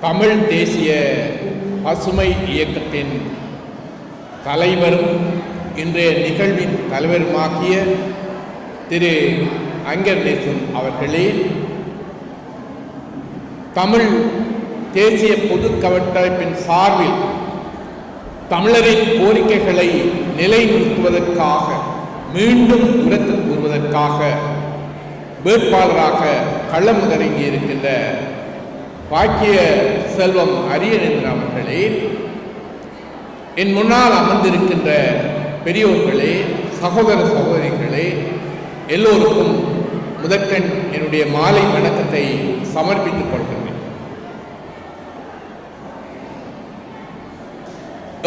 தமிழ் தேசிய பசுமை இயக்கத்தின் தலைவரும் இன்றைய நிகழ்வின் தலைவருமாகிய திரு அங்கர் நேசன் அவர்களே தமிழ் தேசிய பொது கவட்டமைப்பின் சார்பில் தமிழரின் கோரிக்கைகளை நிலைநிறுத்துவதற்காக மீண்டும் உரத்து கூறுவதற்காக வேட்பாளராக களமிறங்கி இருக்கின்ற வாக்கிய செல்வம் அரியநேந்திரன் அவர்களே என் முன்னால் அமர்ந்திருக்கின்ற பெரியோர்களே சகோதர சகோதரிகளே எல்லோருக்கும் முதற்கண் என்னுடைய மாலை வணக்கத்தை சமர்ப்பித்துக் கொள்கின்றேன்.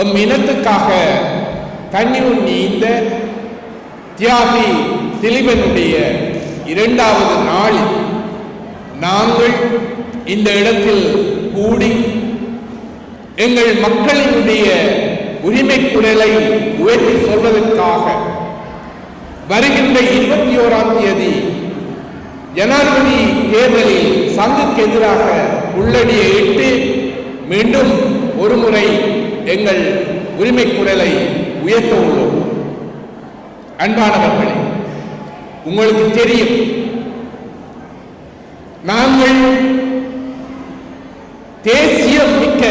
எம் இனத்துக்காக கண்ணீர் நீந்த தியாகி திலீபனுடைய இரண்டாவது நாளில் நாங்கள் இந்த இடத்தில் கூடி எங்கள் மக்களினுடைய உரிமை குரலை உயர்த்தி சொல்வதற்காக வருகின்ற இருபத்தி ஓராம் தேதி ஜனாதிபதி தேர்தலில் சங்குக்கு எதிராக உள்ளடியை இட்டு மீண்டும் ஒருமுறை எங்கள் உரிமை குரலை உயர்த்த உள்ளோம். அன்பானவர்களே உங்களுக்கு தெரியும் நாங்கள் தேசியம் மிக்க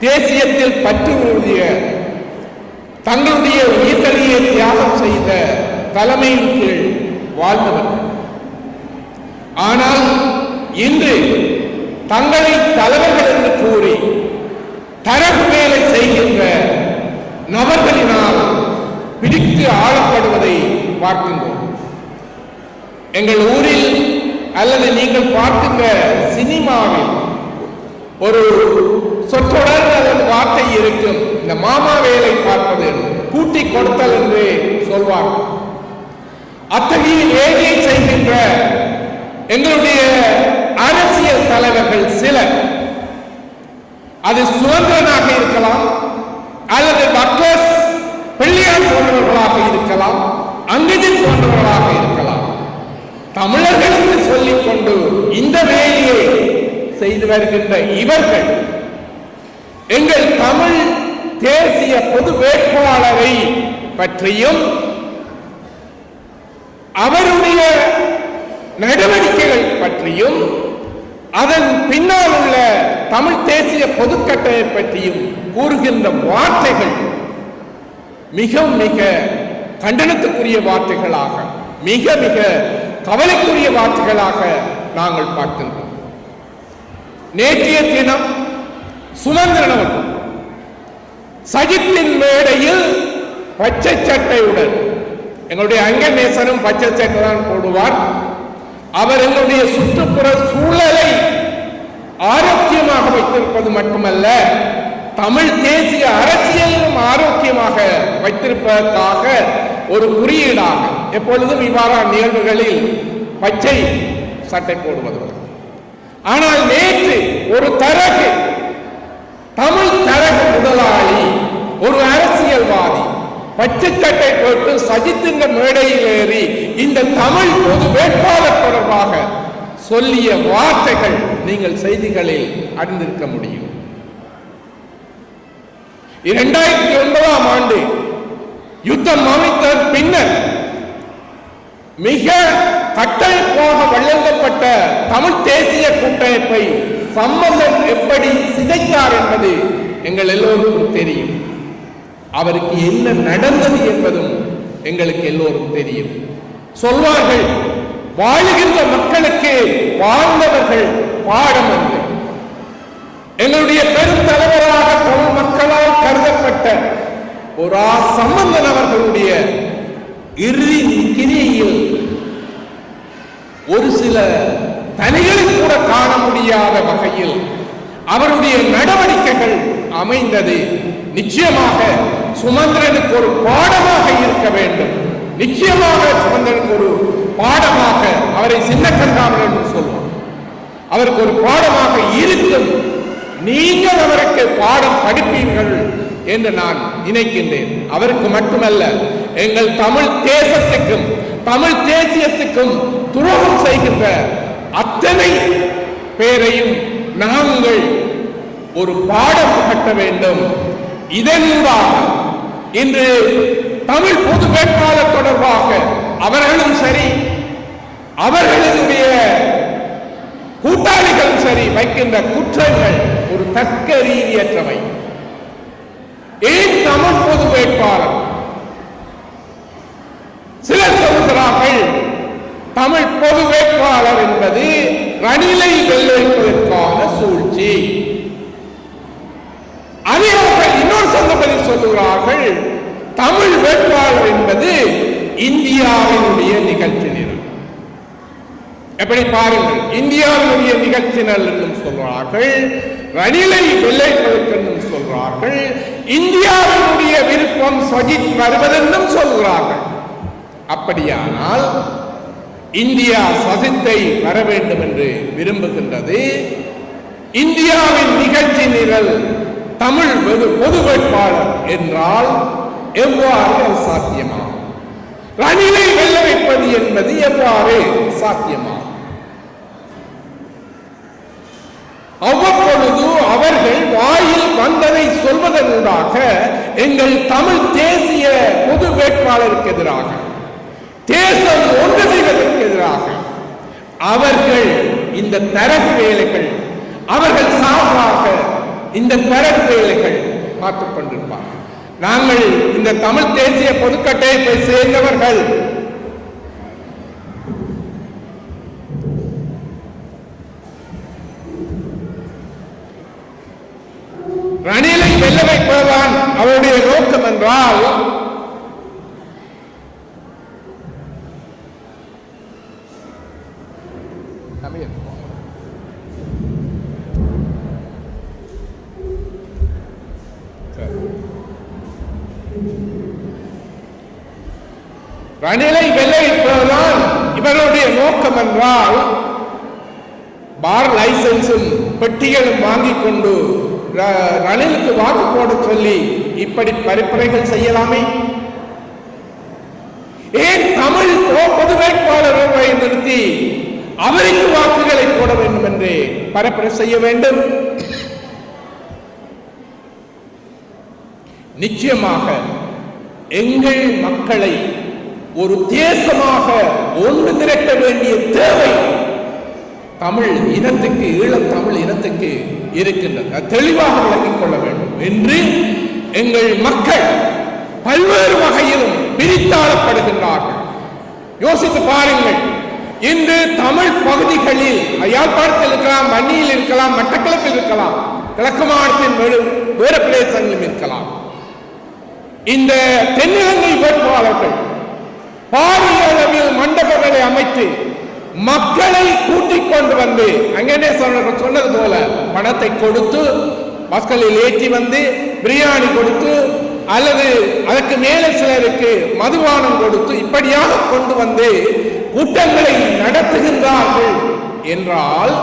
தேசியத்தில் பற்றுடைய தங்களுடைய உயிர்களையே தியாகம் செய்த தலைமையின் கீழ் வாழ்ந்தவர்கள் ஆனால் இன்று தங்களை தலைவர்கள் என்று கூறி தரகு வேலை செய்கின்ற நபர்களினால் பிடித்து ஆளப்படுவதை பார்க்கின்றோம். எங்கள் ஊரில் அல்லது நீங்கள் பார்க்கின்ற சினிமாவில் ஒரு சொற்றொடர் அல்லது வார்த்தை இருக்கும். இந்த மாமா வேலை பார்ப்பது கூட்டி கொடுத்தல் என்று சொல்வார். அத்தகைய வேலையை செய்கின்ற எங்களுடைய அரசியல் தலைவர்கள் சிலர் அது சுதந்திரனாக இருக்கலாம் அல்லது பக்லஸ் பிள்ளையார் போன்றவர்களாக இருக்கலாம் அங்கஜன் போன்றவர்களாக இருக்கலாம். தமிழர்கள் என்று சொல்லிக் கொண்டு இந்த வேலையை செய்து வருகின்ற இவர்கள் எங்கள் தமிழ் தேசிய பொது வேட்பாளரை பற்றியும் அவருடைய நடவடிக்கைகள் பற்றியும் அதன் பின்னால் உள்ள தமிழ் தேசிய பொதுக்கட்டளை பற்றியும் கூறுகின்ற வார்த்தைகள் மிக மிக கண்டனத்துக்குரிய வார்த்தைகளாக மிக மிக கவலைக்குரிய வார்த்தைகளாக நாங்கள் பார்க்கின்றோம். நேற்றைய தினம் சுமந்திரன் சஜித்தின் மேடையில் பச்சை சட்டையுடன் எங்களுடைய அங்கநேசனும் பச்சை சட்டை தான் போடுவார். அவர் எங்களுடைய சுற்றுப்புற சூழலை ஆரோக்கியமாக வைத்திருப்பது மட்டுமல்ல தமிழ் தேசிய அரசியலும் ஆரோக்கியமாக வைத்திருப்பதற்காக ஒரு குறியீடாக எப்பொழுதும் இவ்வாறான நிகழ்வுகளில் பச்சை சட்டை போடுவது. ஆனால் நேற்று ஒரு தரகு தமிழ் தரகு முதலாளி ஒரு அரசியல்வாதி பச்சை போட்டு சஜித்துங்க மேடையில் ஏறி இந்த தமிழ் பொது வேட்பாளர் தொடர்பாக சொல்லிய வார்த்தைகள் நீங்கள் செய்திகளில் அறிந்திருக்க முடியும். இரண்டாயிரத்தி ஒன்பதாம் ஆண்டு யுத்தம் அமைத்த பின்னர் மிக கட்டமைப்பாக வழங்கப்பட்ட தமிழ் தேசிய கூட்டமைப்பை சம்பந்தம் எப்படி சிதைத்தார் என்பது எங்கள் எல்லோருக்கும் தெரியும். அவருக்கு என்ன நடந்தது என்பதும் எங்களுக்கு எல்லோரும் தெரியும். சொல்வார்கள் வாழுகின்ற மக்களுக்கு வாழ்ந்தவர்கள் பாடம் என்று. எங்களுடைய பெருந்தலைவராக தமிழ் மக்களால் கருதப்பட்ட ஒரு ஆ சம்பந்தன் அவர்களுடைய ஒரு சில தனிகளை கூட காண முடியாத வகையில் அவருடைய நடவடிக்கைகள் அமைந்தது. நிச்சயமாக சுமந்திரனுக்கு ஒரு பாடமாக இருக்க வேண்டும். நிச்சயமாக சுமந்திரனுக்கு ஒரு பாடமாக அவரை சின்ன கண்டாமல் என்று சொல்வார். அவருக்கு ஒரு பாடமாக இருக்கும். நீங்கள் அவருக்கு பாடம் படிப்பீர்கள் என்று நான் நினைக்கின்றேன். அவருக்கு மட்டுமல்ல எங்கள் தமிழ் தேசத்துக்கும் தமிழ் தேசியத்துக்கும் துரோகம் செய்கின்ற அத்தனை பேரையும் நாங்கள் ஒரு பாடம் கட்ட வேண்டும். இதனூடாக இன்று தமிழ் பொது வேட்பாளர் தொடர்பாக அவர்களும் சரி அவர்களுடைய கூட்டாளிகளும் சரி வைக்கின்ற குற்றங்கள் ஒரு தக்க ரீதியற்றவை ஏன் தமிழ் பொது வேட்பாளர் சிலர் சொல்கிறார்கள் தமிழ் பொது வேட்பாளர் என்பது ரணிலை வெல்லுவதற்கான சூழ்ச்சி. அதே அவர்கள் இன்னொரு சந்தர்ப்பத்தில் சொல்லுகிறார்கள் தமிழ் வேட்பாளர் என்பது இந்தியாவினுடைய நிகழ்ச்சி நிரல். எப்படி பாருங்கள் இந்தியாவினுடைய நிகழ்ச்சி நிரல் என்றும் சொல்கிறார்கள் ரணிலை வெள்ளைப்பதற்கு என்றும் சொல்கிறார்கள் இந்தியாவினுடைய விருப்பம் சஜித் வருவதென்றும் சொல்கிறார்கள் அப்படியானால் இந்தியா சதித்தை வர வேண்டும் என்று விரும்புகின்றது. இந்தியாவின் நிகழ்ச்சி நிரல் தமிழ் வெகு- பொது வேட்பாளர் என்றால் எவ்வாறு சாத்தியமா? ரணிலை வெல்ல வைப்பது என்பது எவ்வாறு சாத்தியமா? அவ்வப்பொழுது அவர்கள் வாயில் வந்ததை சொல்வதனூடாக எங்கள் தமிழ் தேசிய பொது வேட்பாளருக்கு எதிராக தேசம் ஒன்று செய்வதற்கு எதிராக அவர்கள் இந்த தரகு வேலைகள் அவர்கள் சார்பாக இந்த தரகு வேலைகள் பார்த்துக் கொண்டிருப்பார்கள். நாங்கள் இந்த தமிழ் தேசிய பொதுக்கட்டமைப்பை சேர்ந்தவர்கள். ரணிலை வெல்ல வைப்பதுதான் அவருடைய நோக்கம் என்றால் ரணிலை வெல்ல வைப்பதுதான் இவருடைய நோக்கம் என்றால் பார் லைசன்ஸும் பெட்டிகளும் வாங்கிக் கொண்டு ர- ரணிலுக்கு வாக்கு போட சொல்லி இப்படி பரிப்புரைகள் செய்யலாமே? ஏன் தமிழ் பொது வேட்பாளரை நிறுத்தி அவருக்கு வாக்குகளை போட வேண்டும் என்று பரப்புரை செய்ய வேண்டும்? நிச்சயமாக எங்கள் மக்களை ஒரு தேசமாக ஒன்று திரட்ட வேண்டிய தேவை தமிழ் இனத்துக்கு ஈழத்தமிழ் இனத்துக்கு இருக்கின்றது. தெளிவாக விளங்கிக் கொள்ள வேண்டும். என்று எங்கள் மக்கள் பல்வேறு வகையிலும் பிரித்தாளப்படுகின்றார்கள். யோசித்து பாருங்கள். இன்று தமிழ் பகுதிகளில் யாழ்ப்பாணத்தில் இருக்கலாம் வன்னியில் இருக்கலாம் மட்டக்களப்பில் இருக்கலாம் கிழக்கு மாவட்டத்தின் வேறு வேறு பிரதேசங்களிலும் இருக்கலாம். இந்த தென்னிலங்கை வேட்பாளர்கள் பாரிய மண்டபங்களை அமைத்து மக்களை கூட்டிக் கொண்டு வந்து அங்கனே சொன்னது போல பணத்தை கொடுத்து மக்களில் ஏற்றி வந்து பிரியாணி கொடுத்து அல்லது அதற்கு மேலே சிலருக்கு மதுபானம் கொடுத்து இப்படியாக கொண்டு வந்து கூட்டங்களை நடத்துகின்றார்கள் என்றால்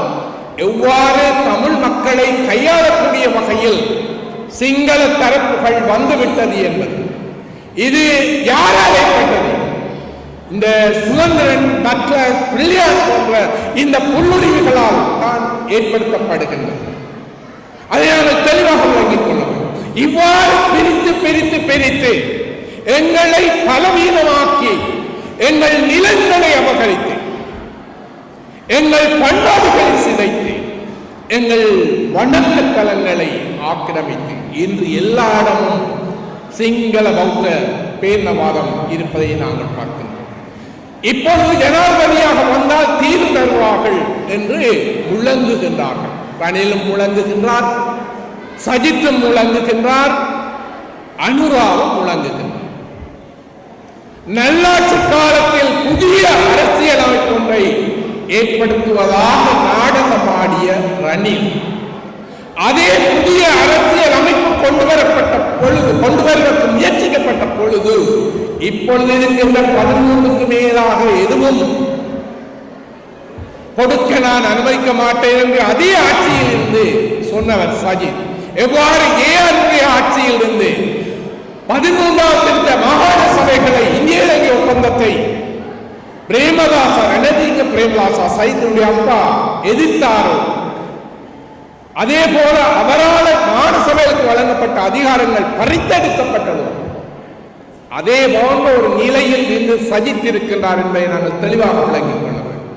எவ்வாறு தமிழ் மக்களை கையாளக்கூடிய வகையில் சிங்கள தரப்புகள் வந்துவிட்டது என்பது. இது யாரால் ஏற்பட்டது இந்த சுதந்திரன் மற்ற பிள்ளையார் போன்ற இந்த புல்லுரிமைகளால் தான் ஏற்படுத்தப்படுகின்றது அதை நாங்கள் தெளிவாக விளங்கிக் கொள்ள வேண்டும். இவ்வாறு பிரித்து பிரித்து பிரித்து எங்களை பலவீனமாக்கி எங்கள் நிலங்களை அபகரித்து எங்கள் பண்பாடுகளை சிதைத்து எங்கள் வணக்க தலங்களை ஆக்கிரமித்து இன்று எல்லா இடமும் சிங்கள பௌத்த பேர்ணவாதம் இருப்பதை நாங்கள் பார்க்கிறோம் இப்பொழுது ஜனாதிபதியாக வந்தால் தீர்வு தருவார்கள் என்று முழங்குகின்றார்கள். ரணிலும் முழங்குகின்றார் சஜித்தும் முழங்குகின்றார் அனுராவும் முழங்குகின்றார். நல்லாட்சி காலத்தில் புதிய அரசியல் அமைப்பு ஒன்றை ஏற்படுத்துவதாக நாடகமாடிய ரணில் அதே புதிய அரசியல் அமைப்பு கொண்டு வரப்பட்ட பொழுது கொண்டு வருவதற்கு முயற்சிக்கப்பட்ட பொழுது இப்பொழுது இருக்கின்ற பதிமூன்றுக்கு மேலாக எதுவும் கொடுக்க நான் அனுமதிக்க மாட்டேன் என்று அதே ஆட்சியில் இருந்து சொன்னவர் சஜித். எவ்வாறு ஏஆருடைய ஆட்சியில் இருந்து பதிமூன்றாம் இருந்த மாகாண சபைகளை இந்திய இலங்கை ஒப்பந்தத்தை பிரேமதாசா ரணதீங்க பிரேமதாசா சைதனுடைய அப்பா எதிர்த்தாரோ அதே போல அவரால் மாநசபைக்கு வழங்கப்பட்ட அதிகாரங்கள் பறித்தெடுக்கப்பட்டது. அதே போன்ற ஒரு நிலையில் நின்று சஜித் இருக்கின்றார் என்பதை நாங்கள் தெளிவாக விளங்கிக் கொள்ள வேண்டும்.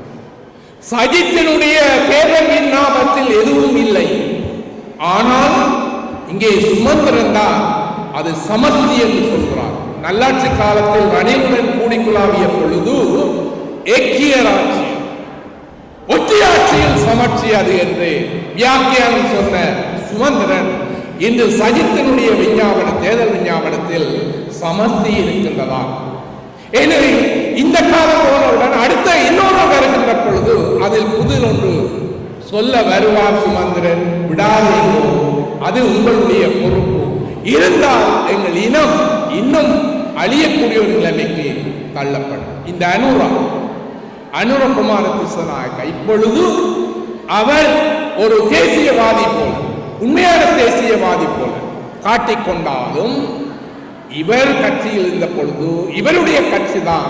சஜித்தினுடைய பேரவின் நாமத்தில் எதுவும் இல்லை. ஆனால் இங்கே சுமந்திரந்தான் அது சமஸ்தி என்று சொல்கிறார். நல்லாட்சி காலத்தில் வணிகன் கூடிக்குழாவிய பொழுது ஏக்கியர் சமர்ச்சி அது என்று வியாக்கியானம் சொன்ன சுமந்திரன் இன்று சஜித்தினுடைய விஞ்ஞாபன தேர்தல் விஞ்ஞாபனத்தில் சமர்த்தி இருக்கின்றதா எனவே இந்த காலம் போனவுடன் அடுத்த இன்னொரு வருகின்ற பொழுது அதில் புதில் ஒன்று சொல்ல வருவார் சுமந்திரன் விடாதீங்கோ அது உங்களுடைய பொறுப்பு. இருந்தால் எங்கள் இனம் இன்னும் அழியக்கூடிய ஒரு நிலைமைக்கு தள்ளப்படும். இந்த அனுரா அனுரகுமார திசநாயக்க இப்பொழுது அவர் ஒரு தேசியவாதி போல உண்மையான தேசியவாதி போல காட்டிக்கொண்டாலும் இவர் கட்சியில் இருந்த பொழுது இவருடைய கட்சி தான்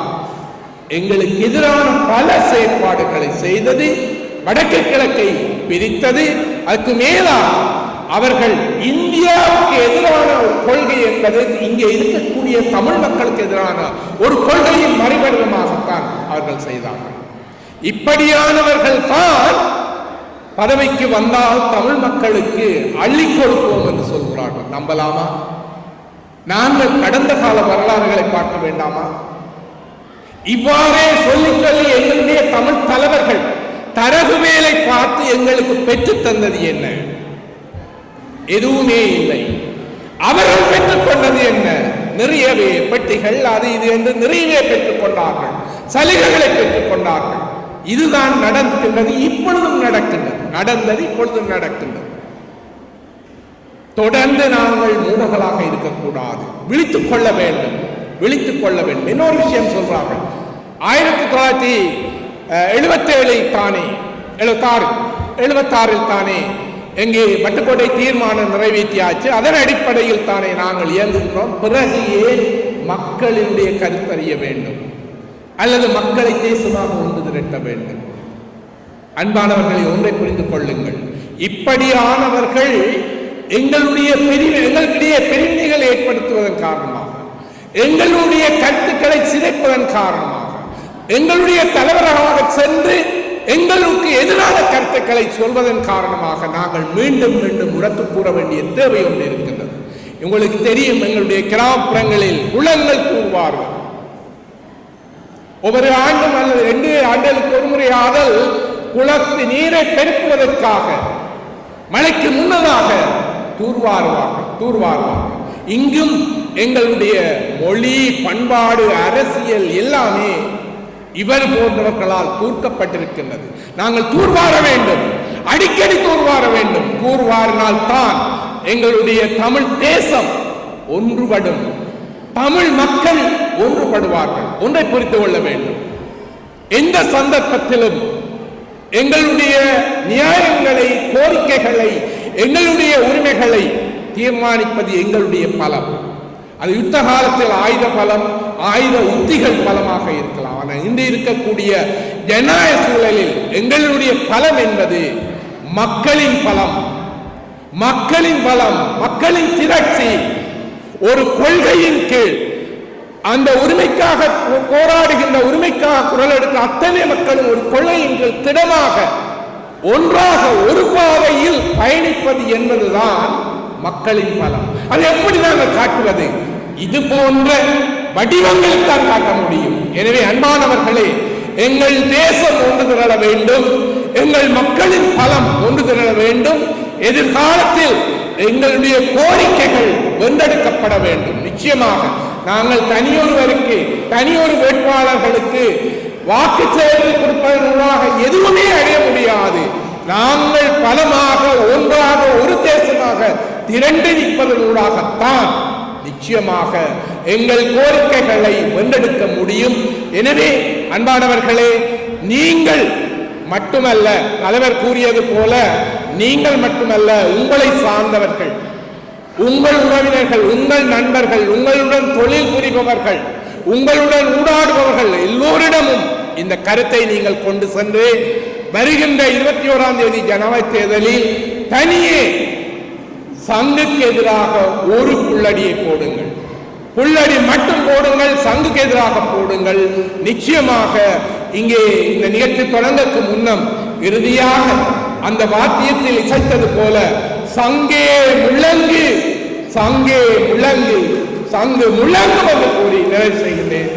எங்களுக்கு எதிரான பல செயற்பாடுகளை செய்தது வடக்கு கிழக்கை பிரித்தது அதுக்கு மேலா அவர்கள் இந்தியாவுக்கு எதிரான ஒரு கொள்கை என்பது இங்கே இருக்கக்கூடிய தமிழ் மக்களுக்கு எதிரான ஒரு கொள்கையின் மறுபடிதமாகத்தான் அவர்கள் செய்தார்கள். இப்படியானவர்கள் தான் பதவிக்கு வந்தால் தமிழ் மக்களுக்கு அள்ளி கொடுப்போம் என்று சொல்கிறார்கள். நம்பலாமா? நாங்கள் கடந்த கால வரலாறுகளை பார்க்க வேண்டாமா? இவ்வாறே சொல்லி சொல்லி எங்களுடைய தமிழ் தலைவர்கள் தரகு வேலை பார்த்து எங்களுக்கு பெற்று தந்தது என்ன? எதுவுமே இல்லை. அவர்கள் பெற்றுக்கொண்டது என்ன? நிறையவே பெட்டிகள் அது இது என்று நிறையவே பெற்றுக் கொண்டார்கள். சலுகைகளை பெற்றுக் கொண்டார்கள். இதுதான் நடக்கின்றது இப்பொழுதும் நடக்கின்றது. நடந்தது இப்பொழுதும் நடக்கின்றது. தொடர்ந்து நாங்கள் மூடர்களாக இருக்கக்கூடாது. விழித்துக் கொள்ள வேண்டும். விழித்துக் கொள்ள வேண்டும். இன்னொரு விஷயம் சொல்றார்கள். ஆயிரத்தி தொள்ளாயிரத்தி எழுபத்தேழில் தானே எழுபத்தாறு எழுபத்தாறில் தானே எங்கே வட்டுக்கோட்டை தீர்மானம் நிறைவேற்றியாச்சு. அதன் அடிப்படையில் தானே நாங்கள் இயங்குகிறோம். பிறகு ஏன் மக்களினுடைய கருத்தறிய வேண்டும்? அல்லது மக்களை தேசமாக ஒன்று திரட்ட வேண்டும். அன்பானவர்களை ஒன்றை புரிந்து கொள்ளுங்கள். இப்படியானவர்கள் எங்களுடைய பிரிவு எங்களுடைய பிரிவினைகளை ஏற்படுத்துவதன் காரணமாக எங்களுடைய கருத்துக்களை சிதைப்பதன் காரணமாக எங்களுடைய தலைவராக சென்று எங்களுக்கு எதிரான கருத்துக்களை சொல்வதன் காரணமாக நாங்கள் மீண்டும் மீண்டும் உரத்து கூற வேண்டிய தேவை ஒன்று இருக்கின்றது. உங்களுக்கு தெரியும் எங்களுடைய கிராமப்புறங்களில் குளங்கள் கூறுவார்கள். ஒவ்வொரு ஆண்டும் அல்லது ரெண்டு ஆண்டுகளுக்கு ஒரு ஆதல் குளத்து நீரை பெருக்குவதற்காக மழைக்கு முன்னதாக தூர்வாருவாங்க தூர்வாருவாங்க. இங்கும் எங்களுடைய மொழி பண்பாடு அரசியல் எல்லாமே இவர் போன்றவர்களால் தூர்க்கப்பட்டிருக்கின்றது. நாங்கள் தூர்வார வேண்டும் அடிக்கடி தூர்வார வேண்டும். தூர்வாரினால் தான் எங்களுடைய தமிழ் தேசம் ஒன்றுபடும். தமிழ் மக்கள் ஒன்றுபடுவார்கள். ஒன்றை புரிந்து கொள்ள வேண்டும். எந்த சந்தர்ப்பத்திலும் எங்களுடைய நியாயங்களை கோரிக்கைகளை எங்களுடைய உரிமைகளை தீர்மானிப்பது எங்களுடைய பலம். அது யுத்த காலத்தில் ஆயுத பலம் ஆயுத உத்திகள் பலமாக இருக்கலாம். ஆனால் இன்று இருக்கக்கூடிய ஜனநாயக சூழலில் எங்களுடைய பலம் என்பது மக்களின் பலம். மக்களின் பலம் மக்களின் திரட்சி. ஒரு கொள்கையின் கீழ் அந்த உரிமைக்காக போராடுகின்ற உரிமைக்காக குரல் எடுத்த அத்தனை மக்களும் ஒரு கொள்கையின் திடமாக ஒன்றாக ஒரு பாதையில் பயணிப்பது என்பதுதான் மக்களின் பலம். அதை எப்படி நாங்கள் காட்டுவது? இது போன்ற வடிவங்களில் தான் காட்ட முடியும். எனவே அன்பானவர்களே எங்கள் தேசம் ஒன்று திரள வேண்டும். எங்கள் மக்களின் பலம் ஒன்று திரள வேண்டும். எதிர்காலத்தில் எங்களுடைய கோரிக்கைகள் வென்றெடுக்கப்பட வேண்டும். நிச்சயமாக நாங்கள் தனியொருவருக்கு தனியொரு வேட்பாளர்களுக்கு வாக்கு சேர்த்து கொடுப்பதன் மூலமாக எதுவுமே அடைய முடியாது. நாங்கள் பலமாக ஒன்றாக ஒரு தேசமாக திரண்டு நிற்பதன் ஊடாகத்தான் நிச்சயமாக எங்கள் கோரிக்கைகளை வென்றெடுக்க முடியும். எனவே அன்பானவர்களே நீங்கள் மட்டுமல்ல தலைவர் கூறியது போல நீங்கள் மட்டுமல்ல உங்களை சார்ந்தவர்கள் உங்கள் உறவினர்கள் உங்கள் நண்பர்கள் உங்களுடன் தொழில் புரிபவர்கள் உங்களுடன் ஊடாடுபவர்கள் எல்லோரிடமும் இந்த கருத்தை நீங்கள் கொண்டு சென்று வருகின்ற இருபத்தி ஓராம் தேதி ஜனவரி தேர்தலில் தனியே சங்குக்கு எதிராக ஒரு புள்ளடியை போடுங்கள். புள்ளடி மட்டும் போடுங்கள் சங்குக்கு எதிராக போடுங்கள். நிச்சயமாக இங்கே இந்த நிகழ்ச்சி தொடங்கக்கு முன்னம் இறுதியாக அந்த வாத்தியத்தில் இசைத்தது போல சங்கே முழங்கு சங்கே முழங்கு சங்கு முழங்கு வந்து கூறி நிறைவு செய்கின்றேன்.